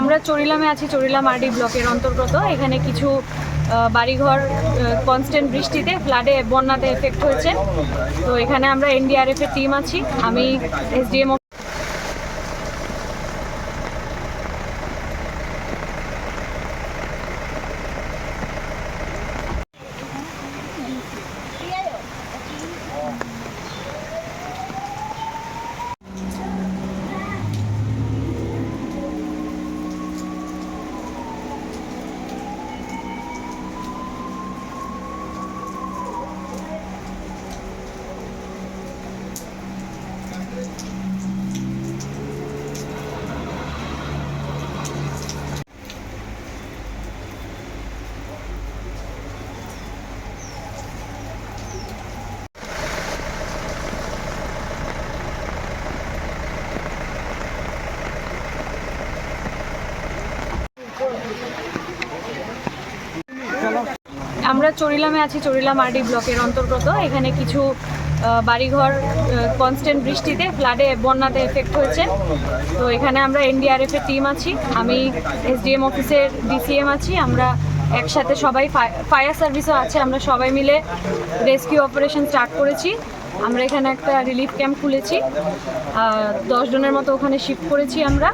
আমরা চরিলামে আছি, চরিলাম আরডি ব্লকের অন্তর্গত। এখানে কিছু বাড়িঘর কনস্ট্যান্ট বৃষ্টিতে ফ্লাডে বন্যাতে এফেক্ট হয়েছে। তো এখানে আমরা এনডিআরএফ এর টিম আছি। আমি এসডিএম আমরা চরিলামে আছি, চরিলাম আরডি ব্লকের অন্তর্গত। এখানে কিছু বাড়িঘর কনস্ট্যান্ট বৃষ্টিতে ফ্লাডে বন্যাতে এফেক্ট হয়েছে। তো এখানে আমরা এনডিআরএফ এর টিম আছি। আমি এসডিএম অফিসের ডিসিএম আছি। আমরা একসাথে সবাই ফায়ার সার্ভিসও আছে। আমরা সবাই মিলে রেস্কিউ অপারেশন স্টার্ট করেছি। আমরা এখানে একটা রিলিফ ক্যাম্প খুলেছি। দশ জনের মতো ওখানে শিফট করেছি আমরা।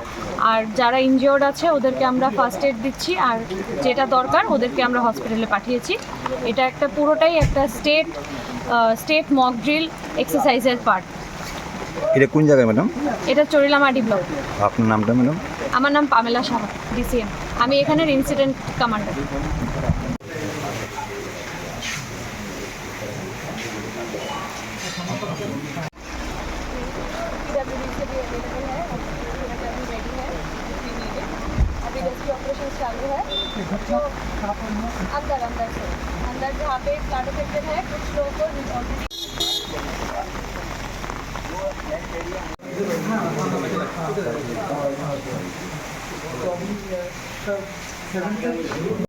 আর যারা ইনজিওর্ড আছে ওদেরকে আমরা ফার্স্ট এড দিচ্ছি। আর যেটা দরকার ওদেরকে আমরা হসপিটালে পাঠিয়েছি। এটা একটা পুরোটাই একটা স্টেট স্টেট মক ড্রিল এক্সারসাইজের পার্ট এটা কোন জায়গায় ম্যাডাম এটা চরিলামাটি ব্লক আপনার নামটা ম্যাডাম আমার নাম পামেলা সাহা ডিসিএম আমি এখানের ইনসিডেন্ট কমান্ডার चालू है। तो अंदर अंदर से। अंदर जहाँ पे फ्लड सेक्टर है कुछ लोगों को ऑलरेडी